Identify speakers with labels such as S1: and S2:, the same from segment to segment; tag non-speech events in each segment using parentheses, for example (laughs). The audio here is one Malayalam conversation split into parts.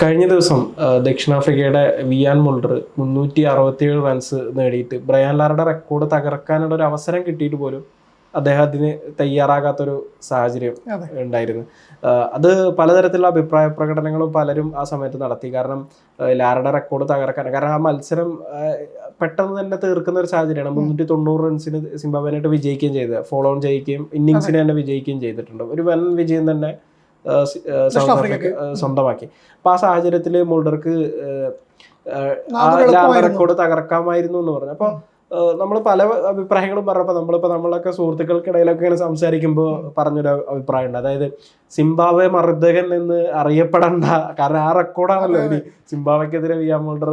S1: കഴിഞ്ഞ ദിവസം ദക്ഷിണാഫ്രിക്കയുടെ വിയാൻ മുൾഡർ മുന്നൂറ്റി അറുപത്തിയേഴ് റൺസ് നേടിയിട്ട് ബ്രയാൻ ലാറുടെ റെക്കോർഡ് തകർക്കാനുള്ള ഒരു അവസരം കിട്ടിയിട്ട് പോലും അദ്ദേഹം അതിന് തയ്യാറാകാത്തൊരു സാഹചര്യം ഉണ്ടായിരുന്നു. അത് പലതരത്തിലുള്ള അഭിപ്രായ പ്രകടനങ്ങളും പലരും ആ സമയത്ത് നടത്തി. കാരണം ലാറുടെ റെക്കോർഡ് തകർക്കാൻ കാരണം ആ മത്സരം പെട്ടെന്ന് തന്നെ തീർക്കുന്ന ഒരു സാഹചര്യമാണ്. മുന്നൂറ്റി തൊണ്ണൂറ് റൺസിന് സിംബാബിനായിട്ട് വിജയിക്കുകയും ചെയ്തത്. ഫോളോ ഓൺ ചെയ്യുകയും ഇന്നിങ്സിന് തന്നെ വിജയിക്കുകയും ചെയ്തിട്ടുണ്ട്. ഒരു വൻ വിജയം തന്നെ സൗത്ത് ആഫ്രിക്ക സ്വന്തമാക്കി. അപ്പൊ ആ സാഹചര്യത്തിൽ മുൾഡർക്ക്. റെക്കോർഡ് തകർക്കാമായിരുന്നു എന്ന് പറഞ്ഞു. അപ്പൊ നമ്മൾ പല അഭിപ്രായങ്ങളും പറഞ്ഞപ്പോൾ നമ്മളിപ്പോൾ നമ്മളൊക്കെ സുഹൃത്തുക്കൾക്കിടയിലൊക്കെ ഇങ്ങനെ സംസാരിക്കുമ്പോൾ പറഞ്ഞൊരു അഭിപ്രായം ഉണ്ട് അതായത് സിംബാബ്വെ മർദ്ദകൻ എന്ന് അറിയപ്പെടണ്ട. കാരണം ആ റെക്കോർഡാണല്ലോ ഇനി. സിംബാബ്വെക്കെതിരെ വിയാ മുൾഡർ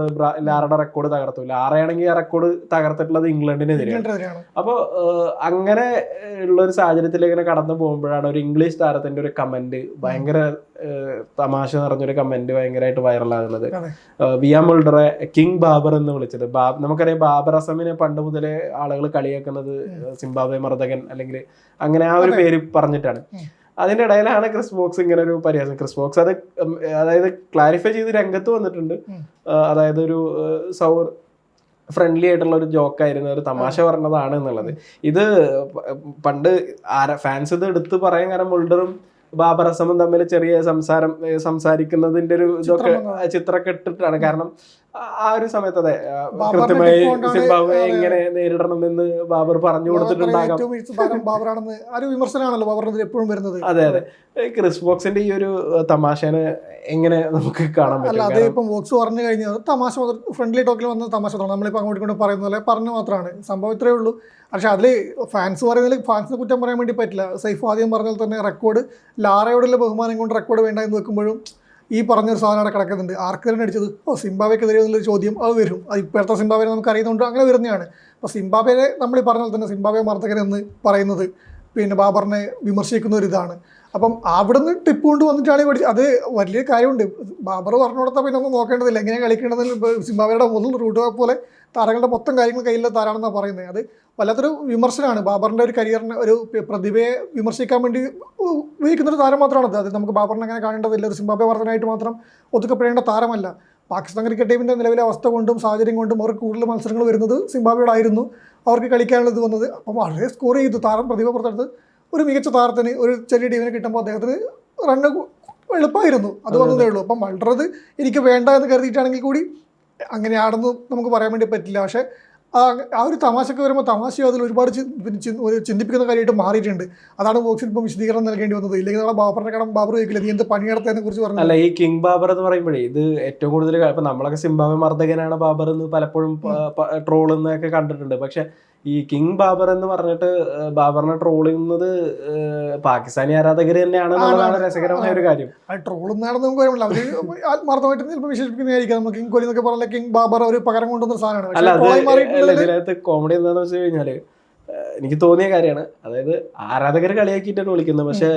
S1: ആരുടെ റെക്കോർഡ് തകർത്തു ആരെയാണെങ്കിൽ ആ റെക്കോർഡ് തകർത്തിട്ടുള്ളത് ഇംഗ്ലണ്ടിനെതിരെയാണ്. അപ്പോൾ അങ്ങനെ ഉള്ള ഒരു സാഹചര്യത്തിൽ ഇങ്ങനെ കടന്നു പോകുമ്പോഴാണ് ഒരു ഇംഗ്ലീഷ് താരത്തിന്റെ ഒരു കമന്റ് ഭയങ്കര തമാശ നിറഞ്ഞൊരു കമന്റ് ഭയങ്കരമായിട്ട് വൈറലാകുന്നത് വിയ മുൾഡറെ കിങ് ബാബർ എന്ന് വിളിച്ചത്. ബാബ് നമുക്കറിയാം ബാബർ അസമിനെ പണ്ട് മുതലേ ആളുകൾ കളിയാക്കുന്നത് സിംബാബെ മർദ്ദകൻ അല്ലെങ്കിൽ അങ്ങനെ ആ ഒരു പേര് പറഞ്ഞിട്ടാണ്. അതിന്റെ ഇടയിലാണ് ക്രിസ് ബോക്സ് ഇങ്ങനെ ഒരു പരിഹാസം. ക്രിസ് ബോക്സ് അത് അതായത് ക്ലാരിഫൈ ചെയ്ത് രംഗത്ത് വന്നിട്ടുണ്ട്. അതായത് ഒരു സൗർ ഫ്രണ്ട്ലി ആയിട്ടുള്ള ഒരു ജോക്കായിരുന്നു ഒരു തമാശ പറഞ്ഞതാണ് എന്നുള്ളത്. ഇത് പണ്ട് ആര ഫാൻസ് ഇത് എടുത്ത് പറയാൻ കാരണം മുൾഡറും ബാബർ അസമും തമ്മിൽ ചെറിയ സംസാരം സംസാരിക്കുന്നതിന്റെ ഒരു ഇതൊക്കെ
S2: ചിത്രം കെട്ടിട്ടാണ്
S1: ചിത്രമൊക്കെ ഇട്ടിട്ടാണ്. കാരണം ആ- ഒരു സമയത്ത് അതെ കൃത്യമായി സിംബാബ്വെ എങ്ങനെ നേരിടണം എന്ന് ബാബർ പറഞ്ഞു കൊടുത്തിട്ടുണ്ടാകാം.
S2: ഏറ്റവും മികച്ച താരം ബാബറാണെന്ന് ആ ഒരു വിമർശനമാണല്ലോ ബാബറിനെതിരെ എപ്പോഴും വരുന്നത്.
S1: അതെ അതെ. ക്രിസ് ബോക്സിന്റെ ഈ ഒരു തമാശനെ എങ്ങനെ നമുക്ക് കാണാൻ
S2: അല്ല
S1: പറ്റും?
S2: അത് ഇപ്പം ബോക്സ് പറഞ്ഞു കഴിഞ്ഞാൽ തമാശ ഫ്രണ്ട്ലി ടോക്കിൽ വന്ന തമാശ തോന്നും നമ്മളിപ്പോൾ അങ്ങോട്ട് ഇങ്ങോട്ട് പറയുന്ന പോലെ പറഞ്ഞു മാത്രമാണ്. സംഭവം ഇത്രയേ ഉള്ളൂ. പക്ഷെ അതിൽ ഫാൻസ് പറയുന്നതിൽ ഫാൻസിനെ കുറ്റം പറയാൻ വേണ്ടി പറ്റില്ല. സൈഫ് ആദ്യം പറഞ്ഞാൽ തന്നെ റെക്കോർഡ് ലാറയോടുള്ള ബഹുമാനം കൊണ്ട് റെക്കോർഡ് വേണ്ട എന്ന് വെക്കുമ്പോഴും ഈ പറഞ്ഞൊരു സാധനം അവിടെ കിടക്കുന്നുണ്ട്. ആർക്ക് തന്നെ അടിച്ചത്? ഓ സിംബാബെക്കെതിരെ എന്നുള്ളൊരു ചോദ്യം അത് വരും. അത് ഇപ്പോഴത്തെ സിംബാബെ നമുക്ക് അറിയുന്നതുകൊണ്ട് അങ്ങനെ വരുന്നതാണ്. അപ്പോൾ സിംബാബേനെ നമ്മൾ ഈ പറഞ്ഞാൽ തന്നെ സിംബാബെ മർദ്ദകരെന്ന് പറയുന്നത് പിന്നെ ബാബറിനെ വിമർശിക്കുന്ന ഒരു ഇതാണ്. അപ്പം അവിടുന്ന് ടിപ്പ് കൊണ്ട് വന്നിട്ടാണ് പഠിച്ചത്. അത് വലിയ കാര്യമുണ്ട്. ബാബർ പറഞ്ഞു കൊടുത്താൽ പിന്നെ ഒന്നും നോക്കേണ്ടതില്ല. എങ്ങനെ കളിക്കേണ്ടതിൽ ഇപ്പോൾ സിംബാബയുടെ മുതൽ റൂട്ട് പോലെ താരങ്ങളുടെ മൊത്തം കാര്യങ്ങൾ കയ്യിലെ താരാണെന്നാണ് പറയുന്നത്. അത് വല്ലാത്തൊരു വിമർശനമാണ്. ബാബറിന്റെ ഒരു കരിയറിന് ഒരു പ്രതിഭയെ വിമർശിക്കാൻ വേണ്ടി ഉപയോഗിക്കുന്ന ഒരു താരം മാത്രമാണത്. അത് നമുക്ക് ബാബറിനെ അങ്ങനെ കാണേണ്ടതില്ല. ഒരു സിംബാബെ വർദ്ധനായിട്ട് മാത്രം ഒതുക്കപ്പെടേണ്ട താരമല്ല. പാകിസ്ഥാൻ ക്രിക്കറ്റ് ടീമിന്റെ നിലവിലെ അവസ്ഥ കൊണ്ടും സാഹചര്യം കൊണ്ടും അവർക്ക് കൂടുതൽ മത്സരങ്ങൾ വരുന്നത് സിംബാബയോടായിരുന്നു അവർക്ക് കളിക്കാനുള്ള ഇത് വന്നത്. അപ്പം വളരെ സ്കോർ ചെയ്തു. താരം പ്രതിഭ പുറത്തെടുത്ത് ഒരു മികച്ച താരത്തിന് ഒരു ചെറിയ ടീമിനെ കിട്ടുമ്പോൾ അദ്ദേഹത്തിന് റണ്ണ് എളുപ്പമായിരുന്നു. അത് വന്നതേ ഉള്ളൂ. അപ്പം മൾഡറത് എനിക്ക് വേണ്ട എന്ന് കരുതിയിട്ടാണെങ്കിൽ കൂടി അങ്ങനെയാണെന്ന് നമുക്ക് പറയാൻ വേണ്ടി പറ്റില്ല. പക്ഷേ ആ ഒരു തമാശക്ക് വരുമ്പോൾ തമാശയോ അതിൽ ഒരുപാട് ഒരു ചിന്തിപ്പിക്കുന്ന കാര്യമായിട്ട് മാറിയിട്ടുണ്ട്. അതാണ് ബോക്സിൽ ഇപ്പം വിശദീകരണം നൽകേണ്ടി വന്നത്. ഇല്ലെങ്കിൽ നമ്മുടെ ബാബറിനെ കടം ബാബർ ചോദിക്കില്ല നീ എന്ത് പണിയെടുത്തതിനെ കുറിച്ച് പറഞ്ഞു
S1: അല്ല ഈ കിങ് ബാബർ എന്ന് പറയുമ്പോഴേ ഇത് ഏറ്റവും കൂടുതൽ ഇപ്പം നമ്മളൊക്കെ സിംബാബെ മർദ്ദകനാണ് ബാബർ എന്ന് പലപ്പോഴും ട്രോൾ എന്നൊക്കെ കണ്ടിട്ടുണ്ട്. പക്ഷെ ഈ കിങ് ബാബർ എന്ന് പറഞ്ഞിട്ട് ബാബറിനെ ട്രോൾ ചെയ്യുന്നത് പാകിസ്ഥാനി ആരാധകർ തന്നെയാണ് എന്നുള്ളതാണ് രസകരമായ ഒരു കാര്യം.
S2: ആ ട്രോളുന്നാണെന്ന് നമുക്ക് പറയാൻ അവർ ആത്മാർത്ഥമായിട്ട് ചിലപ്പോൾ വിശേഷിപ്പിക്കുന്നതായിരിക്കും. നമുക്ക് കിങ് കോഹ്ലി എന്നൊക്കെ പറഞ്ഞാൽ കിങ് ബാബർ ഒരു പകരം കൊണ്ടുവന്ന സാധനമാണ്.
S1: അല്ല അത് ഇതിനകത്ത് കോമഡി എന്താന്ന് വെച്ച് കഴിഞ്ഞാൽ എനിക്ക് തോന്നിയ കാര്യമാണ്. അതായത് ആരാധകർ കളിയാക്കിയിട്ടാണ് വിളിക്കുന്നത്. പക്ഷെ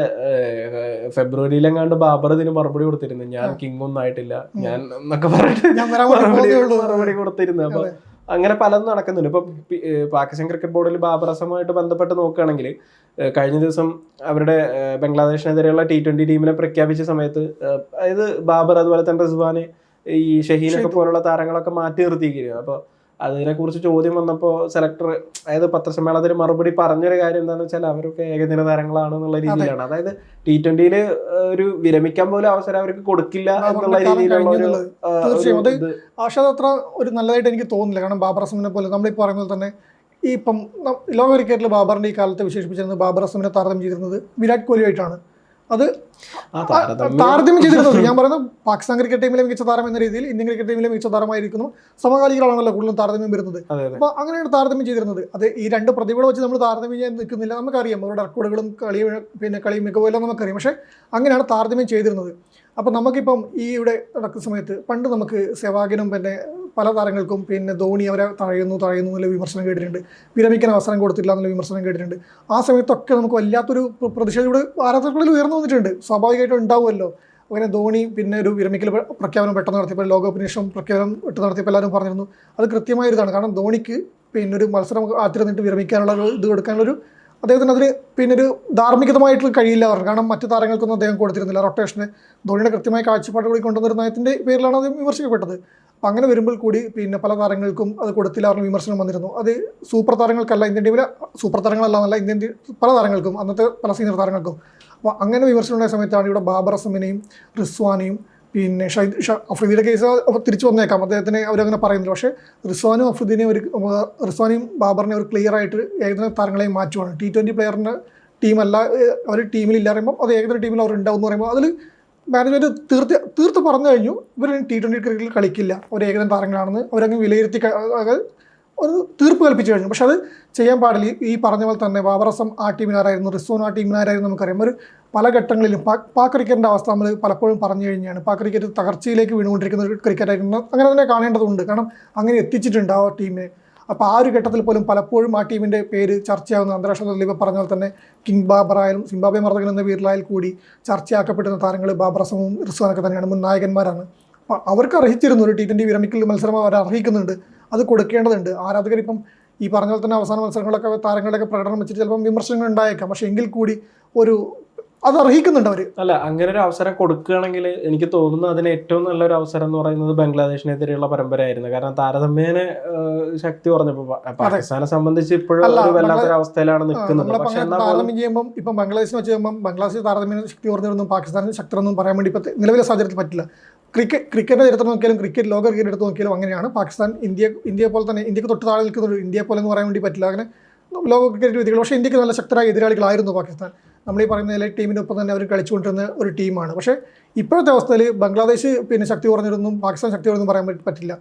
S1: ഫെബ്രുവരിയിലെങ്ങാണ്ട് ബാബർ ഇതിന് മറുപടി കൊടുത്തിരുന്നു. ഞാൻ കിങ് ഒന്നും ആയിട്ടില്ല. ഞാൻ എന്നൊക്കെ പറഞ്ഞിട്ട്
S2: ഞാൻ വരാൻ വേണ്ടി
S1: മറുപടി മറുപടി കൊടുത്തിരുന്നു. അപ്പൊ അങ്ങനെ പലതും നടക്കുന്നുണ്ട്. ഇപ്പൊ പാകിസ്ഥാൻ ക്രിക്കറ്റ് ബോർഡിൽ ബാബർ അസമുമായിട്ട് ബന്ധപ്പെട്ട് നോക്കുകയാണെങ്കിൽ കഴിഞ്ഞ ദിവസം അവരുടെ ബംഗ്ലാദേശിനെതിരെയുള്ള ടി ട്വന്റി ടീമിനെ പ്രഖ്യാപിച്ച സമയത്ത് അതായത് ബാബർ അതുപോലെ തന്നെ റിസ്വാന് ഈ ഷഹീനൊക്കെ പോലുള്ള താരങ്ങളൊക്കെ മാറ്റി നിർത്തിയിരിക്കുകയാണ്. അപ്പൊ അതിനെ കുറിച്ച് ചോദ്യം വന്നപ്പോൾ സെലക്ടർ അതായത് പത്രസമ്മേളനത്തിൽ മറുപടി പറഞ്ഞൊരു കാര്യം എന്താണെന്ന് വെച്ചാൽ അവരൊക്കെ ഏകദിന താരങ്ങളാണ് എന്നുള്ള രീതിയിലാണ്. അതായത് ടി ട്വന്റിയിൽ ഒരു വിരമിക്കാൻ പോലും അവസരം അവർക്ക് കൊടുക്കില്ല എന്നുള്ള
S2: രീതിയിലാണ് കാലം
S1: രീതിയിലുള്ള ഒരു ഒരു
S2: തീർച്ചയായും. അത്
S1: ഇത്.
S2: പക്ഷെ അത്ര ഒരു നല്ലതായിട്ട് എനിക്ക് തോന്നുന്നില്ല. കാരണം ബാബർ അസമിനെ പോലെ നമ്മൾ ഈ പറയുന്നത് തന്നെ ഈ ഇപ്പം ലോക ക്രിക്കറ്റിൽ ബാബറിന്റെ ഈ കാലത്ത് വിശേഷിപ്പിച്ചിരുന്നത് ബാബർ അസമിനെ താരതമ്യം ചെയ്തിരുന്നത് വിരാട് കോഹ്ലിയായിട്ടാണ്. അത്
S1: താരതമ്യം.
S2: ചെയ്തിരുന്നത്. ഞാൻ പറയുന്നത് പാകിസ്ഥാൻ ക്രിക്കറ്റ് ടീമിലെ മികച്ച താരം എന്ന രീതിയിൽ ഇന്ത്യൻ ക്രിക്കറ്റ് ടീമിലെ മികച്ച താരമായിരിക്കുന്നു. സമകാലികളാണല്ലോ കൂടുതലും താരതമ്യം വരുന്നത്. അപ്പോൾ അങ്ങനെയാണ് താരതമ്യം ചെയ്തിരുന്നത്. അത് ഈ രണ്ട് പ്രതിഭകളെ വെച്ച് നമ്മൾ താരതമ്യം ചെയ്യാൻ നിൽക്കുന്നില്ല. നമുക്കറിയാം അവരുടെ റെക്കോർഡുകളും കളി പിന്നെ കളി മികവുമെല്ലാം നമുക്കറിയാം. പക്ഷേ അങ്ങനെയാണ് താരതമ്യം ചെയ്തിരുന്നത്. അപ്പോൾ നമുക്കിപ്പം ഈ ഇവിടെ നടക്കുന്ന സമയത്ത് പണ്ട് നമുക്ക് സെവാഗിനും പിന്നെ പല താരങ്ങൾക്കും പിന്നെ ധോണി അവരെ തഴയുന്നു തഴയുന്നു എന്നുള്ള വിമർശനം കേട്ടിട്ടുണ്ട്. വിരമിക്കാൻ അവസരം കൊടുത്തില്ല എന്നുള്ള വിമർശനം കേട്ടിട്ടുണ്ട്. ആ സമയത്തൊക്കെ നമുക്ക് വല്ലാത്തൊരു പ്ര- പ്രതിഷേധം ഇവിടെ ഉയർന്നു വന്നിട്ടുണ്ട്. സ്വാഭാവികമായിട്ടും ഉണ്ടാവുമല്ലോ. അങ്ങനെ ധോണി പിന്നെ ഒരു വിരമിക്കൽ പ്രഖ്യാപനം പെട്ടെന്ന് നടത്തിയപ്പോൾ ലോകകപ്പിന് ശേഷം പ്രഖ്യാപനം ഇട്ട് നടത്തിയപ്പോൾ എല്ലാവരും പറഞ്ഞിരുന്നു അത് കൃത്യമായ ഇതാണ്. കാരണം ധോണിക്ക് പിന്നെ ഒരു മത്സരം ആത്തിരുന്നിട്ട് വിരമിക്കാനുള്ള ഇത് കൊടുക്കാനുള്ളൊരു അദ്ദേഹത്തിന് അതിന് പിന്നെ ഒരു ധാർമ്മികതമായിട്ട് കഴിയില്ല പറഞ്ഞു കാരണം മറ്റു താരങ്ങൾക്കൊന്നും അദ്ദേഹം കൊടുത്തിരുന്നില്ല. റൊട്ടേഷന് ധോണിയുടെ കൃത്യമായ കാഴ്ചപ്പാട് കൂടി കൊണ്ടുവന്നിരുന്നതിന്റെ പേരിലാണ് അത് വിമർശിക്കപ്പെട്ടത്. അപ്പം അങ്ങനെ വരുമ്പോൾ കൂടി പിന്നെ പല താരങ്ങൾക്കും അത് കൊടുത്തില്ല പറഞ്ഞ വിമർശനം വന്നിരുന്നു. അത് സൂപ്പർ താരങ്ങൾക്കല്ല ഇന്ത്യൻ ടീമിലെ സൂപ്പർ താരങ്ങളല്ല എന്നല്ല ഇന്ത്യൻ പല താരങ്ങൾക്കും അന്നത്തെ പല സീനിയർ താരങ്ങൾക്കും. അപ്പോൾ അങ്ങനെ വിമർശനം ഉണ്ടായ സമയത്താണ് ഇവിടെ ബാബർ അസമിനെയും റിസ്വാനെയും പിന്നെ ഷൈദ് അഫ്രീദിയുടെ കേസ് തിരിച്ചു വന്നേക്കാം. അദ്ദേഹത്തിന് അവരങ്ങനെ പറയുന്നില്ല പക്ഷേ റിസ്വാനും അഫ്രീദിനെയും ഒരു റിസ്വാനെയും ബാബറിനെ ഒരു ക്ലിയർ ആയിട്ട് ഏകദിന താരങ്ങളെയും മാറ്റുവാണ്. ടി ട്വന്റി പ്ലെയറിന്റെ ടീമല്ല അവർ ടീമിൽ പറയുമ്പോൾ അത് ഏകദിന ടീമിൽ അവർ ഉണ്ടാവും എന്ന് പറയുമ്പോൾ അതിൽ മാനേജ്മെന്റ് തീർത്ത് തീർത്ത് പറഞ്ഞു കഴിഞ്ഞു. ഇവർ ടി ട്വന്റി ക്രിക്കറ്റിൽ കളിക്കില്ല. ഒരു ഏകദിന താരങ്ങളാണെന്ന് അവരങ്ങ് വിലയിരുത്തി ഒരു തീർപ്പ് കൽപ്പിച്ചു കഴിഞ്ഞു. പക്ഷെ അത് ചെയ്യാൻ പാടില്ല. ഈ- പറഞ്ഞ പോലെ തന്നെ ബാബറസം ആ ടീമിനാരായിരുന്നു റിസോൺ ആ ടീമിനാരായിരുന്നു നമുക്കറിയാം. ഒരു പല ഘട്ടങ്ങളിലും പാക് പാക് ക്രിക്കറ്റിന്റെ അവസ്ഥ നമ്മൾ പലപ്പോഴും പറഞ്ഞു കഴിഞ്ഞാണ്. പാക് ക്രിക്കറ്റ് തകർച്ചയിലേക്ക് വീണുകൊണ്ടിരിക്കുന്ന ഒരു ക്രിക്കറ്റ് ആയിരുന്നു. അങ്ങനെ തന്നെ കാണേണ്ടതുണ്ട്. കാരണം അങ്ങനെ എത്തിച്ചിട്ടുണ്ട് ആ ടീമിനെ അപ്പോൾ ആ ഒരു ഘട്ടത്തിൽ പോലും പലപ്പോഴും ആ ടീമിന്റെ പേര് ചർച്ചയാവുന്ന അന്താരാഷ്ട്ര തലത്തിൽ ഇപ്പോൾ പറഞ്ഞാൽ തന്നെ കിങ് ബാബർ ആയാലും സിംബാബെ മർദ്ദകൻ എന്ന പേരിലായാൽ കൂടി ചർച്ചയാക്കപ്പെടുന്ന താരങ്ങൾ ബാബർ അസമും റിസ്വാനൊക്കെ തന്നെയാണ് മുൻ നായകന്മാരാണ്. അപ്പോൾ അവർക്ക് അർഹിച്ചിരുന്നു ഒരു ടി ട്വന്റി വിരമിക്കൽ മത്സരം അവർ അർഹിക്കുന്നുണ്ട്. അത് കൊടുക്കേണ്ടതുണ്ട്. ആരാധകർ ഇപ്പം ഈ പറഞ്ഞ പോലെ തന്നെ അവസാന മത്സരങ്ങളൊക്കെ താരങ്ങളുടെയൊക്കെ പ്രകടനം വെച്ചിട്ട് ചിലപ്പം വിമർശനങ്ങൾ ഉണ്ടായേക്കാം. പക്ഷേ എങ്കിൽ കൂടി ഒരു അത് അർഹിക്കുന്നുണ്ട് അവർ
S1: അല്ല അങ്ങനെ ഒരു അവസരം കൊടുക്കുകയാണെങ്കിൽ എനിക്ക് തോന്നുന്നു അതിന് ഏറ്റവും നല്ലൊരു അവസരം എന്ന് പറയുന്നത് ബംഗ്ലാദേശിനെതിരെയുള്ള പരമ്പരയായിരുന്നു. കാരണം താരതമ്യേന ശക്തി കുറഞ്ഞപ്പോൾ പാകിസ്ഥാനെ സംബന്ധിച്ച് ഇപ്പോഴും ഒരു വല്ലാത്തൊരു അവസ്ഥയിലാണ് നിൽക്കുന്നത്.
S2: താരതമ്യം ചെയ്യുമ്പോൾ ഇപ്പം ബംഗ്ലാദേശിനെ വെച്ച് ചെയ്യുമ്പോൾ ബംഗ്ലാദേശ് താരതമ്യം ശക്തി കുറഞ്ഞൊന്നും പാകിസ്ഥാനിന് ശക്തരൊന്നും പറയാൻ വേണ്ടി ഇപ്പോഴത്തെ നിലവിലെ സാഹചര്യത്തിൽ പറ്റില്ല. ക്രിക്കറ്റ് ക്രിക്കറ്റിന്റെ ചരിത്രം നോക്കിയാലും ക്രിക്കറ്റ് ലോക ക്രിക്കറ്റ് എടുത്ത് നോക്കിയാലും അങ്ങനെയാണ്. പാകിസ്ഥാൻ ഇന്ത്യ ഇന്ത്യയെ പോലെ തന്നെ ഇന്ത്യയ്ക്ക് തൊട്ട് താഴെ നിൽക്കുന്ന ഇന്ത്യയെ പോലെ എന്ന് പറയാൻ വേണ്ടി പറ്റില്ല. അങ്ങനെ ലോക ക്രിക്കറ്റ് രീതികൾ. പക്ഷേ ഇന്ത്യയ്ക്ക് നല്ല ശക്തരായ എതിരാളികളായിരുന്നു പാകിസ്ഥാൻ. നമ്മൾ ഈ പറയുന്ന ടീമിനൊപ്പം തന്നെ അവർ കളിച്ചുകൊണ്ടിരുന്ന ഒരു ടീമാണ് പക്ഷേ ഇപ്പോഴത്തെ അവസ്ഥയിൽ ബംഗ്ലാദേശ് പിന്നെ ശക്തി കുറഞ്ഞിരുന്നും പാകിസ്ഥാൻ ശക്തി കുറഞ്ഞൊന്നും പറയാൻ പറ്റില്ല.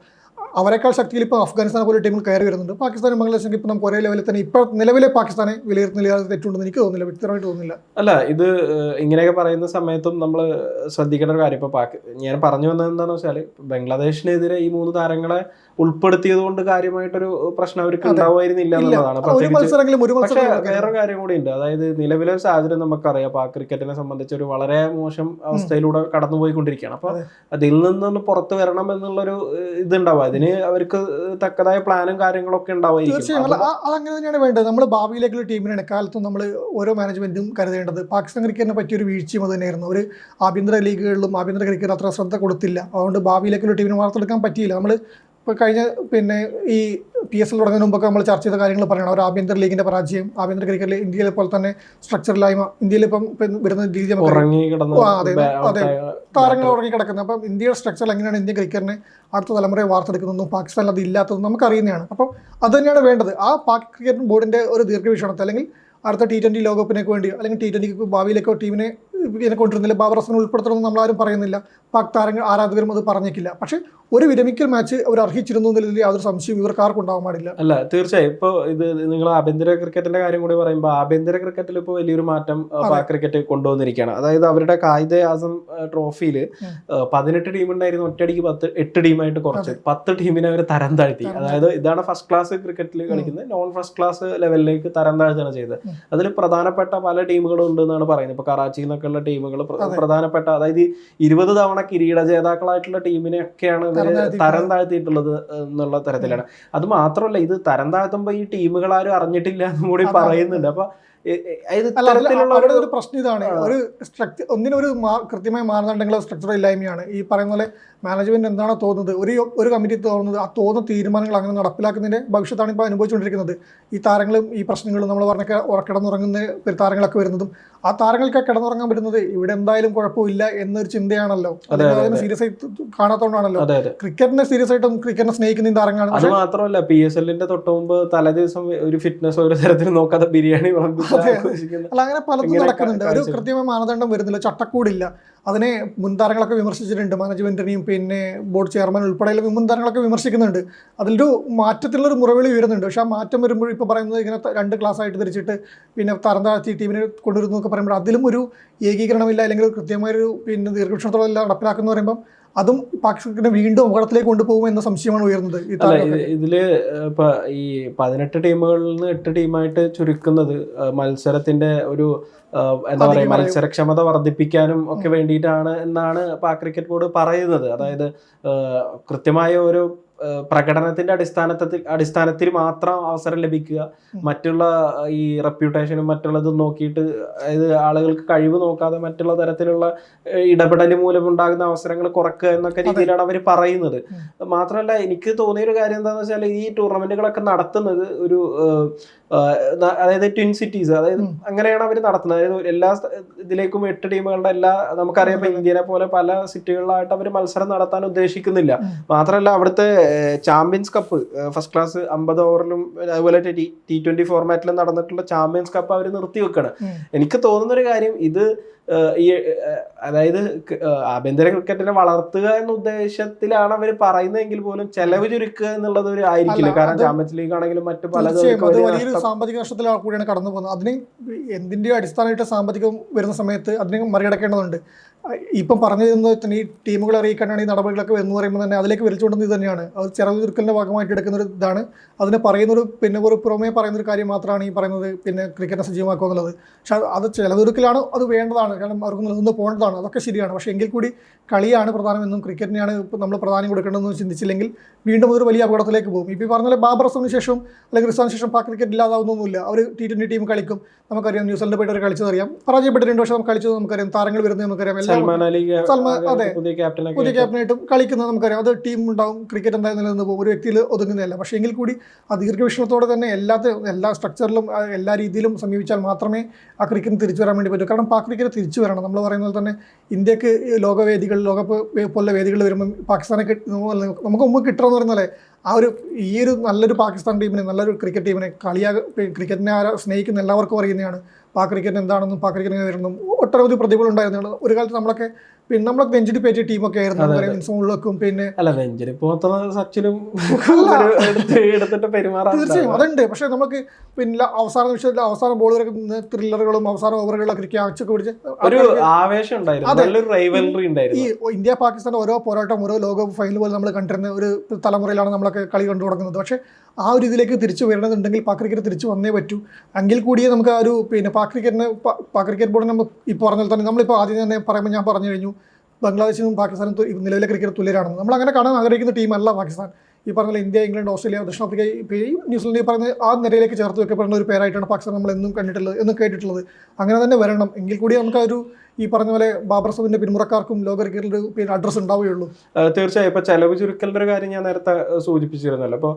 S2: അവരെക്കാൾ ശക്തിയിൽ ഇപ്പോൾ അഫ്ഗാനിസ്ഥാൻ പോലെ ടീമിൽ കയറി വരുന്നുണ്ട്. പാകിസ്ഥാനും ബംഗ്ലാദേശും ഇപ്പോൾ നമുക്ക് ഒരേ ലെവലിൽ തന്നെ ഇപ്പോൾ നിലവിലെ പാകിസ്ഥാനെ വിലയിരുത്തുന്നില്ല തെറ്റുണ്ടെന്ന് എനിക്ക് തോന്നുന്നില്ല വ്യക്തിപരമായിട്ട് തോന്നുന്നില്ല.
S1: അല്ല ഇത് ഇങ്ങനെയൊക്കെ പറയുന്ന സമയത്തും നമ്മൾ ശ്രദ്ധിക്കേണ്ട ഒരു കാര്യം ഇപ്പോൾ പാകി ഞാൻ പറഞ്ഞു വന്നത് എന്താണെന്ന് വെച്ചാൽ ബംഗ്ലാദേശിനെതിരെ ഈ മൂന്ന് താരങ്ങളെ ഉൾപ്പെടുത്തിയത് കൊണ്ട് കാര്യമായിട്ടൊരു പ്രശ്നം അവർക്ക് ഉണ്ടാവുമായിരുന്നില്ല എന്നുള്ളതാണ്. പക്ഷേ വേറെ കാര്യം കൂടി ഉണ്ട് അതായത് നിലവിലെ ഒരു സാഹചര്യം നമുക്കറിയാം. അപ്പൊ ആ ക്രിക്കറ്റിനെ സംബന്ധിച്ച് ഒരു വളരെ മോശം അവസ്ഥയിലൂടെ കടന്നുപോയിക്കൊണ്ടിരിക്കുകയാണ്. അപ്പൊ അതിൽ നിന്നൊന്ന് പുറത്തു വരണം എന്നുള്ളൊരു ഇതുണ്ടാവും. അതിന് അവർക്ക് തക്കതായ പ്ലാനും കാര്യങ്ങളൊക്കെ ഉണ്ടാവുമായിരിക്കും.
S2: അതങ്ങനെ തന്നെയാണ് വേണ്ടത്. നമ്മൾ ഭാവിയിലേക്കുള്ള ടീമിനാണ് കാലത്തും നമ്മൾ ഓരോ മാനേജ്മെന്റും കരുതേണ്ടത്. പാകിസ്ഥാൻ ക്രിക്കറ്റിനെ പറ്റിയൊരു വീഴ്ചയും അത് തന്നെയായിരുന്നു. ഒരു ആഭ്യന്തര ലീഗുകളിലും ആഭ്യന്തര ക്രിക്കറ്റ് അത്ര ശ്രദ്ധ കൊടുത്തില്ല. അതുകൊണ്ട് ഭാവിയിലേക്കുള്ള ടീമിനെ വാർത്തെടുക്കാൻ പറ്റിയില്ല. നമ്മൾ ഇപ്പോൾ കഴിഞ്ഞ പിന്നെ ഈ പി എസ് എൽ തുടങ്ങുന്നതിന് മുമ്പൊക്കെ നമ്മൾ ചർച്ച ചെയ്ത കാര്യങ്ങൾ പറയണം ഒരു ആഭ്യന്തര ലീഗിന്റെ പരാജയം ആഭ്യന്തര ക്രിക്കറ്റിൽ ഇന്ത്യയിലെ പോലെ തന്നെ സ്ട്രക്ചറിലായ്മ ഇന്ത്യയിൽ ഇപ്പം വരുന്ന രീതി അതെ, അതെ. താരങ്ങൾ ഉറങ്ങി കിടക്കുന്നത് അപ്പം ഇന്ത്യയുടെ സ്ട്രക്ചർ എങ്ങനെയാണ് ഇന്ത്യൻ ക്രിക്കറ്റിനെ അടുത്ത തലമുറയെ വാർത്തെടുക്കുന്നതും പാകിസ്ഥാനിൽ അത് ഇല്ലാത്തതും നമുക്കറിയുന്നതാണ് അപ്പം അത് തന്നെയാണ് വേണ്ടത്. ആ പാക് ക്രിക്കറ്റ് ബോർഡിന്റെ ഒരു ദീർഘവീക്ഷണത്തെ അല്ലെങ്കിൽ അടുത്ത ടി ട്വന്റി ലോകകപ്പിനൊക്കെ വേണ്ടി അല്ലെങ്കിൽ ടി ട്വന്റിക്ക് ഭാവിയിലേക്കോ ടീമിനെ ഇതിനെ കൊണ്ടിരുന്നില്ല ബാബർ അസനെ ഉൾപ്പെടുത്തണമെന്ന് ആരും പറയുന്നില്ല. പാക് താരങ്ങൾ ആരാധകരും അത് പറഞ്ഞേക്കില്ല. പക്ഷേ ഒരു വിരമിക്കൽ മാച്ച് അവർ അർഹിച്ചിരുന്നു എന്നതിൽ യാതൊരു സംശയം ഇവർക്ക് ആർക്കും ഉണ്ടാവാൻ പാടില്ല
S1: അല്ല തീർച്ചയായും. ഇപ്പൊ ഇത് നിങ്ങൾ ആഭ്യന്തര ക്രിക്കറ്റിന്റെ കാര്യം കൂടി പറയുമ്പോൾ ആഭ്യന്തര ക്രിക്കറ്റിൽ ഇപ്പോൾ വലിയൊരു മാറ്റം ക്രിക്കറ്റ് കൊണ്ടുവന്നിരിക്കുകയാണ്. അതായത് അവരുടെ കായിക ആസം ട്രോഫിയിൽ. പതിനെട്ട് ടീം ഉണ്ടായിരുന്നു ഒറ്റയടിക്ക് പത്ത് എട്ട് ടീമായിട്ട് കുറച്ച്. പത്ത് ടീമിനെ അവർ തരം താഴ്ത്തി. അതായത് ഇതാണ് ഫസ്റ്റ് ക്ലാസ് ക്രിക്കറ്റിൽ കളിക്കുന്നത് നോൺ ഫസ്റ്റ് ക്ലാസ് ലെവലിലേക്ക് തരം താഴ്ത്തുകയാണ് ചെയ്തത്. അതിൽ പ്രധാനപ്പെട്ട പല ടീമുകളും ഉണ്ട് എന്നാണ് പറയുന്നത്. ഇപ്പൊ കറാച്ചി നിന്നൊക്കെയുള്ള ടീമുകൾ. പ്രധാനപ്പെട്ട അതായത് ഇരുപത് തവണ കിരീട ജേതാക്കളായിട്ടുള്ള ടീമിനെയൊക്കെയാണ് ഇവർ
S2: തരം
S1: താഴ്ത്തിയിട്ടുള്ളത് എന്നുള്ള തരത്തിലാണ്. അത് മാത്രമല്ല ഇത് തരം താഴ്ത്തുമ്പോ ഈ ടീമുകൾ ആരും അറിഞ്ഞിട്ടില്ല എന്നും കൂടി പറയുന്നുണ്ട്. അപ്പൊ
S2: അവരുടെ
S1: ഒരു
S2: പ്രശ്നം ഇതാണ്. ഒരു സ്ട്രക്ചർ ഒന്നിനൊരു കൃത്യമായ മാനദണ്ഡങ്ങളോ സ്ട്രക്ചറോ ഇല്ലായ്മയാണ്. ഈ പറയുന്ന പോലെ മാനേജ്മെന്റ് എന്താണോ തോന്നുന്നത് ഒരു ഒരു കമ്മിറ്റി തോന്നുന്നത് ആ തോന്നുന്ന തീരുമാനങ്ങൾ അങ്ങനെ നടപ്പിലാക്കുന്നതിന്റെ ഭവിഷ്യത്താണ് ഇപ്പോൾ അനുഭവിച്ചുകൊണ്ടിരിക്കുന്നത്. ഈ താരങ്ങളും ഈ പ്രശ്നങ്ങളും നമ്മൾ പറഞ്ഞൊക്കെ കിടന്നുറങ്ങുന്ന ഒരു താരങ്ങളൊക്കെ വരുന്നതും ആ താരങ്ങൾക്ക് കിടന്നുറങ്ങാൻ പറ്റുന്നത് ഇവിടെ എന്തായാലും കുഴപ്പമില്ല എന്നൊരു ചിന്തയാണല്ലോ. സീരിയസ് ആയി കാണാത്തോണ്ടാണല്ലോ. ക്രിക്കറ്റിനെ സീരിയസ് ആയിട്ടും ക്രിക്കറ്റിനെ സ്നേഹിക്കുന്ന താരങ്ങളാണ്.
S1: അത് മാത്രമല്ല പി എസ് എല്ലിന്റെ തൊട്ട് മുമ്പ് തലേ ദിവസം ഒരു ഫിറ്റ്നസ് ഒരു തരത്തിൽ നോക്കാതെ ബിരിയാണി
S2: അല്ല അങ്ങനെ പലതും നടക്കുന്നുണ്ട്. ഒരു കൃത്യമായ മാനദണ്ഡം വരുന്നില്ല ചട്ടക്കൂടില്ല. അതിനെ മുൻതാരങ്ങളൊക്കെ വിമർശിച്ചിട്ടുണ്ട്. മാനേജ്മെന്റിനെയും പിന്നെ ബോർഡ് ചെയർമാൻ ഉൾപ്പെടെയുള്ള മുൻതാരങ്ങളൊക്കെ വിമർശിക്കുന്നുണ്ട്. അതിലൊരു മാറ്റത്തിലുള്ളൊരു മുറവിളി വരുന്നുണ്ട് പക്ഷെ ആ മാറ്റം വരുമ്പോൾ ഇപ്പോൾ പറയുന്നത് ഇങ്ങനെ രണ്ട് ക്ലാസ് ആയിട്ട് തിരിച്ചിട്ട് പിന്നെ തരം താഴ്ത്തി ടീമിനെ കൊണ്ടുവരുന്നു എന്നൊക്കെ പറയുമ്പോൾ അതിലും ഒരു ഏകീകരണമില്ല അല്ലെങ്കിൽ കൃത്യമായൊരു പിന്നെ ദീർഘവീക്ഷണത്തോടെ നടപ്പിലാക്കുന്ന നടപ്പിലാക്കുന്നു പറയുമ്പോൾ അതും പാകിസ്ഥാനെ വീണ്ടും അപകടത്തിലേക്ക് കൊണ്ടുപോകും എന്ന സംശയമാണ് ഉയർന്നത്
S1: ഇതിൽ ഇപ്പൊ ഈ പതിനെട്ട് ടീമുകളിൽ നിന്ന് എട്ട് ടീമായിട്ട് ചുരുക്കുന്നത് മത്സരത്തിന്റെ ഒരു എന്താ
S2: പറയുക
S1: മത്സരക്ഷമത വർദ്ധിപ്പിക്കാനും ഒക്കെ വേണ്ടിയിട്ടാണ് എന്നാണ് പാക് ക്രിക്കറ്റ് ബോർഡ് പറയുന്നത്. അതായത് കൃത്യമായ ഒരു പ്രകടനത്തിന്റെ അടിസ്ഥാനത്തിൽ അടിസ്ഥാനത്തിൽ മാത്രം അവസരം ലഭിക്കുക. മറ്റുള്ള ഈ റെപ്യൂട്ടേഷനും മറ്റുള്ളതും നോക്കിയിട്ട് അതായത് ആളുകൾക്ക് കഴിവ് നോക്കാതെ മറ്റുള്ള തരത്തിലുള്ള ഇടപെടൽ മൂലം ഉണ്ടാകുന്ന അവസരങ്ങൾ കുറക്കുക എന്നൊക്കെ രീതിയിലാണ് അവർ പറയുന്നത്. മാത്രമല്ല എനിക്ക് തോന്നിയ ഒരു കാര്യം എന്താണെന്ന് വെച്ചാൽ ഈ ടൂർണമെന്റുകളൊക്കെ നടത്തുന്നത് ഒരു അതായത് ട്വിൻ സിറ്റീസ് അതായത് അങ്ങനെയാണ് അവർ നടത്തുന്നത്. അതായത് എല്ലാ ഇതിലേക്കും എട്ട് ടീമുകളുടെ എല്ലാ നമുക്കറിയാം ഇന്ത്യനെ പോലെ പല സിറ്റികളിലായിട്ട് അവർ മത്സരം നടത്താൻ ഉദ്ദേശിക്കുന്നില്ല. മാത്രമല്ല അവിടുത്തെ ചാമ്പ്യൻസ് കപ്പ് ഫസ്റ്റ് ക്ലാസ് അമ്പത് ഓവറിലും അതുപോലെ ടി ടി ട്വന്റി ഫോർമാറ്റിലും നടന്നിട്ടുള്ള ചാമ്പ്യൻസ് കപ്പ് അവർ നിർത്തി വെക്കണം. എനിക്ക് തോന്നുന്ന ഒരു കാര്യം ഇത് ഈ അതായത് ആഭ്യന്തര ക്രിക്കറ്റിനെ വളർത്തുക എന്ന ഉദ്ദേശത്തിലാണ് അവർ പറയുന്നതെങ്കിൽ പോലും ചെലവ് ചുരുക്കുക എന്നുള്ളത് ഒരു ആയിരിക്കില്ല. കാരണം ചാമ്പ്യൻസ് ലീഗ് ആണെങ്കിലും മറ്റു പല
S2: വലിയൊരു സാമ്പത്തിക നഷ്ടത്തിലാണ് കൂടിയാണ് കടന്നു പോകുന്നത് അതിന് എന്തിന്റെ അടിസ്ഥാനമായിട്ട് സാമ്പത്തികം വരുന്ന സമയത്ത് അതിനെ മറികടക്കേണ്ടതുണ്ട്. ഇപ്പം പറഞ്ഞു തരുന്നത് തന്നെ ഈ ടീമുകൾ അറിയിക്കാനാണ് ഈ നടപടികളൊക്കെ എന്ന് പറയുമ്പോൾ തന്നെ അതിലേക്ക് വലിച്ചുകൊണ്ടുന്നത് തന്നെയാണ്. അത് ചെറു ചുരുക്കലിന്റെ ഭാഗമായിട്ട് എടുക്കുന്ന ഒരു ഇതാണ്. അതിന് പറയുന്നൊരു പിന്നെ ഒരു പുറമേ പറയുന്ന ഒരു കാര്യം മാത്രമാണ് ഈ പറയുന്നത് പിന്നെ ക്രിക്കറ്റിനെ സജീവമാക്കുക എന്നുള്ളത്. പക്ഷേ അത് ചെലവൊരുക്കലാണ് അത് വേണ്ടതാണ്. കാരണം അവർക്ക് നിലനിന്ന് പോകേണ്ടതാണ്. അതൊക്കെ ശരിയാണ്. പക്ഷേ എങ്കിൽ കൂടി കളിയാണ് പ്രധാനമെന്നും ക്രിക്കറ്റിനെയാണ് ഇപ്പോൾ നമ്മൾ പ്രധാനം കൊടുക്കേണ്ടതെന്ന് ചിന്തിച്ചില്ലെങ്കിൽ വീണ്ടും ഒരു വലിയ അപകടത്തിലേക്ക് പോകും. ഇപ്പോൾ പറഞ്ഞ പോലെ ബാബർ അസമിന് ശേഷം അല്ലെങ്കിൽ റിസാന് ശേഷം പാക് ക്രിക്കറ്റ് ഇല്ലാതാവുന്നൊന്നുമില്ല. അവർ ടി ട്വന്റി ടീം കളിക്കും. നമുക്കറിയാം ന്യൂസിലൻഡ് പോയിട്ട് അവർ കളിച്ചതറിയാം. പരാജയപ്പെട്ടിട്ടുണ്ട്. പക്ഷേ നമുക്ക് കളിച്ചത് നമുക്കറിയാം. താരങ്ങൾ വരുന്നത് നമുക്കറിയാം. എല്ലാം
S1: സൽമാൻ അലി
S2: സൽമാൻ, അതെ.
S1: പുതിയ
S2: ക്യാപ്റ്റനായിട്ടും കളിക്കുന്നത് നമുക്കറിയാം. അത് ടീം ഉണ്ടാവും ക്രിക്കറ്റ് എന്തായാലും നിലനിന്ന് പോകും ഒരു വ്യക്തിയിൽ ഒതുങ്ങുന്നതല്ല. പക്ഷേ എങ്കിൽ കൂടി ആ ദീർഘവീക്ഷണത്തോടെ തന്നെ എല്ലാത്ത എല്ലാ സ്ട്രക്ചറിലും എല്ലാ രീതിയിലും സമീപിച്ചാൽ മാത്രമേ ആ ക്രിക്കറ്റ് തിരിച്ചു വരാൻ വേണ്ടി പറ്റൂ. കാരണം പാക് ക്രിക്കറ്റ് തിരിച്ചു വരണം. നമ്മൾ പറയുന്നത് തന്നെ ഇന്ത്യയ്ക്ക് ലോകവേദികൾ ലോകകപ്പ് പോലെ പോലുള്ള വേദികൾ വരുമ്പോൾ പാകിസ്ഥാനെ നമുക്ക് മുമ്പ് കിട്ടണമെന്ന് പറയുന്നല്ലേ ആ ഒരു ഈ ഒരു നല്ലൊരു പാകിസ്ഥാൻ ടീമിനെ നല്ലൊരു ക്രിക്കറ്റ് ടീമിനെ കളിയാ ക്രിക്കറ്റിനെ ആരാ സ്നേഹിക്കുന്ന എല്ലാവർക്കും അറിയുന്നതാണ്. പാക് ക്രിക്കറ്റ് എന്താണെന്നും പാക് ക്രിക്കറ്റ് എങ്ങനെ വരുന്നതും ഒട്ടനവധി പ്രതിഭകളുണ്ടായിരുന്നു ഒരു കാലത്ത് നമ്മളൊക്കെ പിന്നെ നമ്മളൊക്കെ വെഞ്ചിട്ട് പേറ്റിയ ടീമൊക്കെ ആയിരുന്നു. പിന്നെ
S1: അല്ല വെഞ്ചിന് പോത്ത സച്ചിനും (laughs) എടുത്തിട്ട്
S2: തീർച്ചയായും അതുണ്ട്. പക്ഷെ നമുക്ക് പിന്നെ അവസാന നിമിഷത്തിൽ അവസാന ബോൾ വരെ ത്രില്ലറുകളും അവസാന ഓവറുകളൊക്കെ ക്യാച്ചൊക്കെ പിടിച്ച്
S1: ഒരു ആവേശം ഉണ്ടായിരുന്നു.
S2: ഈ ഇന്ത്യ പാകിസ്ഥാൻ ഓരോ പോരാട്ടം ഓരോ ലോകകപ്പ് ഫൈനൽ പോലെ നമ്മൾ കണ്ടിരുന്ന ഒരു തലമുറയിലാണ് നമ്മളൊക്കെ കളി കണ്ടു തുടങ്ങുന്നത് പക്ഷേ ആ ഒരു ഇതിലേക്ക് തിരിച്ചു വരണമെന്നുണ്ടെങ്കിൽ പാക് ക്രിക്കറ്റ് തിരിച്ചു വന്നേ പറ്റൂ. എങ്കിൽ കൂടിയേ നമുക്ക് ആ ഒരു പിന്നെ പാക് ക്രിക്കറ്റിന് പാക് ക്രിക്കറ്റ് ബോർഡിന് നമ്മൾ ഇപ്പോൾ പറഞ്ഞാൽ തന്നെ നമ്മളിപ്പോൾ ആദ്യം തന്നെ പറയുമ്പോൾ ഞാൻ പറഞ്ഞു കഴിഞ്ഞു. ബംഗ്ലാദേശിനും പാകിസ്ഥാനും നിലവിലെ ക്രിക്കറ്റ് തുല്യരാണെന്ന്. നമ്മൾ അങ്ങനെ കാണാൻ ആഗ്രഹിക്കുന്ന ടീമല്ല പാകിസ്ഥാൻ. ഈ പറഞ്ഞ ഇന്ത്യ ഇംഗ്ലണ്ട് ഓസ്ട്രേലിയ ദക്ഷിണാഫ്രിക്ക ന്യൂസിലൻഡ് ഈ പറഞ്ഞ ആ നിരയിലേക്ക് ചേർത്ത് വെക്കപ്പെടുന്ന ഒരു പേരായിട്ടാണ് പാകിസ്ഥാൻ നമ്മൾ എന്നും കണ്ടിട്ടുള്ളത് എന്നും കേട്ടിട്ടുള്ളത്. അങ്ങനെ തന്നെ വരണം. എങ്കിൽ കൂടി നമുക്ക് ആ ഒരു ഈ പറഞ്ഞ പോലെ ബാബർ അസമിന്റെ പിന്മുറക്കാർക്കും ലോക ക്രിക്കറ്റിൽ ഒരു പിന്നെ അഡ്രസ് ഉണ്ടാവുകയുള്ളൂ
S1: തീർച്ചയായും. ഇപ്പൊ ചെലവ് ചുരുക്കലിന്റെ ഒരു കാര്യം ഞാൻ നേരത്തെ സൂചിപ്പിച്ചിരുന്നല്ലോ. അപ്പോൾ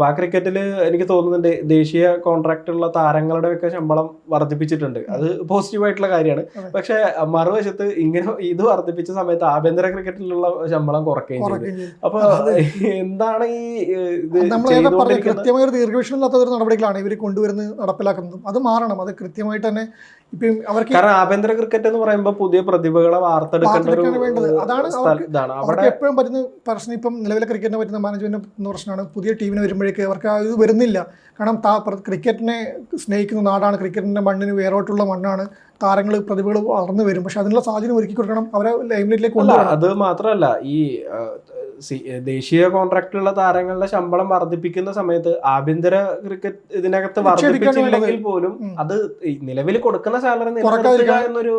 S1: പാക് ക്രിക്കറ്റിൽ എനിക്ക് തോന്നുന്നുണ്ട് ദേശീയ കോൺട്രാക്റ്റുള്ള താരങ്ങളുടെ ഒക്കെ ശമ്പളം വർദ്ധിപ്പിച്ചിട്ടുണ്ട്. അത് പോസിറ്റീവായിട്ടുള്ള കാര്യമാണ്. പക്ഷെ മറുവശത്ത് ഇങ്ങനെ ഇത് വർദ്ധിപ്പിച്ച സമയത്ത് ആഭ്യന്തര ക്രിക്കറ്റിലുള്ള ശമ്പളം കുറയ്ക്കുകയും ചെയ്തു. അപ്പൊ എന്താണ് ഈ
S2: കൃത്യമായ ഒരു ദീർഘവീക്ഷണം ഇല്ലാത്ത ഒരു നടപടികളാണ് ഇവർ കൊണ്ടുവരുന്നത് നടപ്പിലാക്കുന്നതും. അത് മാറണം. അത് കൃത്യമായിട്ട് തന്നെ ഇപ്പം അവർക്ക്
S1: കാരണം ആഭ്യന്തര ക്രിക്കറ്റ് എന്ന് പറയുമ്പോൾ പുതിയ പ്രതിഭകളെ
S2: വേണ്ടത്. അതാണ് അവർക്ക് എപ്പോഴും പറ്റുന്ന പ്രശ്നം. ഇപ്പം നിലവിലെ ക്രിക്കറ്റിനെ പറ്റുന്ന മാനേജ്മെന്റ് പ്രശ്നമാണ്. പുതിയ ടീമിന് വരുമ്പോഴേക്ക് അവർക്ക് ഇത് വരുന്നില്ല. കാരണം ക്രിക്കറ്റിനെ സ്നേഹിക്കുന്ന നാടാണ്. ക്രിക്കറ്റിന്റെ മണ്ണിന് വേറോട്ടുള്ള മണ്ണാണ്. താരങ്ങൾ പ്രതിഭകൾ വളർന്നു വരും. പക്ഷെ അതിനുള്ള സാഹചര്യം ഒരുക്കി കൊടുക്കണം അവരെ ലൈംലൈറ്റിലേക്ക് കൊണ്ടുവരണം
S1: അത് മാത്രമല്ല ഈ ദേശീയ കോൺട്രാക്റ്റുള്ള താരങ്ങളുടെ ശമ്പളം വർദ്ധിപ്പിക്കുന്ന സമയത്ത് ആഭ്യന്തര ക്രിക്കറ്റ് ഇതിനകത്ത് വർദ്ധിപ്പിച്ചില്ലെങ്കിൽ പോലും അത് നിലവിൽ കൊടുക്കുന്ന സാലറി നിലനിർത്തുക എന്നൊരു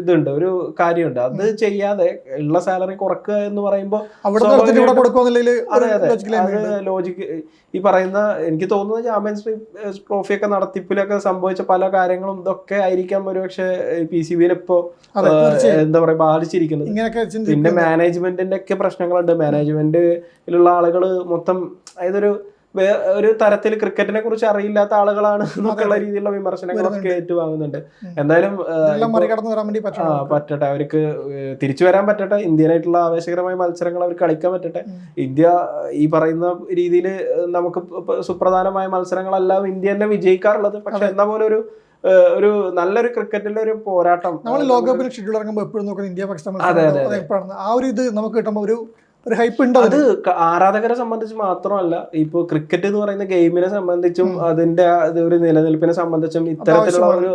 S1: ഇതുണ്ട് ഒരു കാര്യമുണ്ട്. അത് ചെയ്യാതെ ഉള്ള സാലറി കുറക്കുക എന്ന് പറയുമ്പോൾ ലോജിക്ക് ഈ പറയുന്ന എനിക്ക് തോന്നുന്നത് ചാമ്പ്യൻസ് ട്രോഫിയൊക്കെ നടത്തിപ്പിലൊക്കെ സംഭവിച്ച പല കാര്യങ്ങളും ഇതൊക്കെ ആയിരിക്കാം ഒരുപക്ഷെ പി സി
S2: ബിയിൽ
S1: എന്താ പറയാ ബാധിച്ചിരിക്കുന്നത്. പിന്നെ മാനേജ്മെന്റിന്റെ ഒക്കെ പ്രശ്നങ്ങളുണ്ട്. മാനേജ്മെന്റിലുള്ള ആളുകൾ മൊത്തം അതായത് ഒരു ഒരു തരത്തിൽ ക്രിക്കറ്റിനെ കുറിച്ച് അറിയില്ലാത്ത ആളുകളാണ് എന്നൊക്കെയുള്ള രീതിയിലുള്ള വിമർശനങ്ങളൊക്കെ ഏറ്റുവാങ്ങുന്നുണ്ട്. എന്തായാലും പറ്റട്ടെ. അവർക്ക് തിരിച്ചു വരാൻ പറ്റട്ടെ. ഇന്ത്യനായിട്ടുള്ള ആവേശകരമായ മത്സരങ്ങൾ അവർ കളിക്കാൻ പറ്റട്ടെ. ഇന്ത്യ ഈ പറയുന്ന രീതിയിൽ നമുക്ക് സുപ്രധാനമായ മത്സരങ്ങളെല്ലാം ഇന്ത്യ തന്നെ വിജയിക്കാറുള്ളത്. പക്ഷെ. എന്ന പോലെ ഒരു ഒരു നല്ലൊരു ക്രിക്കറ്റിലെ ഒരു പോരാട്ടം.
S2: നമ്മൾ ലോകകപ്പിൽ ഷെഡ്യൂൾ ഇറങ്ങുമ്പോൾ എപ്പോഴും നോക്കുന്നത് ഇന്ത്യ പാകിസ്ഥാൻ ആ ഒരു ഇത് നമുക്ക് കിട്ടുമ്പോൾ ഒരു ഒരു ഹൈപ്പ് ഉണ്ട്
S1: അത് ആരാധകരെ സംബന്ധിച്ച് മാത്രമല്ല ഇപ്പൊ ക്രിക്കറ്റ് എന്ന് പറയുന്ന ഗെയിമിനെ സംബന്ധിച്ചും അതിന്റെ ഒരു നിലനിൽപ്പിനെ സംബന്ധിച്ചും ഇത്തരത്തിലുള്ള ഒരു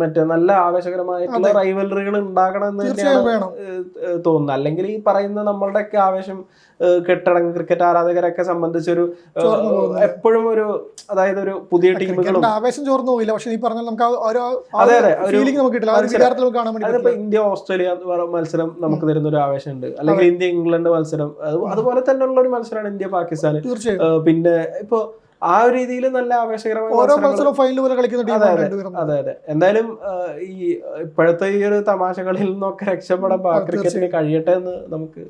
S1: മറ്റേ നല്ല ആവേശകരമായിട്ടുള്ള റൈവലറികൾ ഉണ്ടാകണം എന്ന് തന്നെയാണ് തോന്നുന്നത്. അല്ലെങ്കിൽ ഈ പറയുന്ന നമ്മളുടെയൊക്കെ ആവേശം കെട്ടടങ്ങ് ക്രിക്കറ്റ് ആരാധകരൊക്കെ സംബന്ധിച്ചൊരു എപ്പോഴും ഒരു അതായത് ഒരു പുതിയ ടീമുകളും
S2: ആവേശം ചോർന്നു പോയില്ല പക്ഷെ ഈ പറഞ്ഞാൽ നമുക്ക് ഒരു
S1: അതെ, അതെ, അതിപ്പോ ഇന്ത്യ ഓസ്ട്രേലിയ മത്സരം നമുക്ക് തരുന്ന ഒരു ആവേശമുണ്ട്. അല്ലെങ്കിൽ ഇന്ത്യ ഇംഗ്ലണ്ട് മത്സരം. മത്സരം അത് അതുപോലെ തന്നെയുള്ള ഒരു മത്സരമാണ് ഇന്ത്യ പാകിസ്ഥാൻ
S2: തീർച്ചയായും.
S1: പിന്നെ ഇപ്പോ ആ ഒരു രീതിയിൽ നല്ല ആവേശകരമായ
S2: ഓരോ
S1: മത്സരങ്ങൾ
S2: മത്സരവും ഫൈനൽ പോലെ കളിക്കുന്ന
S1: അതെ, അതെ. എന്തായാലും ഈ ഇപ്പോഴത്തെ ഈ ഒരു തമാശകളിൽ നിന്നൊക്കെ രക്ഷപ്പെടാൻ ക്രിക്കറ്റിന് കഴിയട്ടെ എന്ന് നമുക്ക്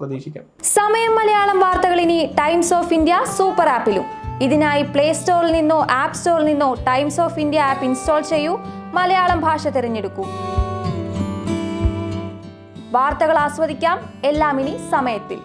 S1: പ്രതീക്ഷിക്കാം.
S3: സമയം മലയാളം വാർത്തകൾ ഇനി ടൈംസ് ഓഫ് ഇന്ത്യ സൂപ്പർ ആപ്പിലും ഇതിനായി പ്ലേ സ്റ്റോറിൽ നിന്നോ ആപ്പ് സ്റ്റോറിൽ നിന്നോ Times of India app install ചെയ്യൂ. മലയാളം ഭാഷ തിരഞ്ഞെടുക്കൂ. വാർത്തകൾ ആസ്വദിക്കാം. എല്ലാം ഇനി സമയത്തിൽ.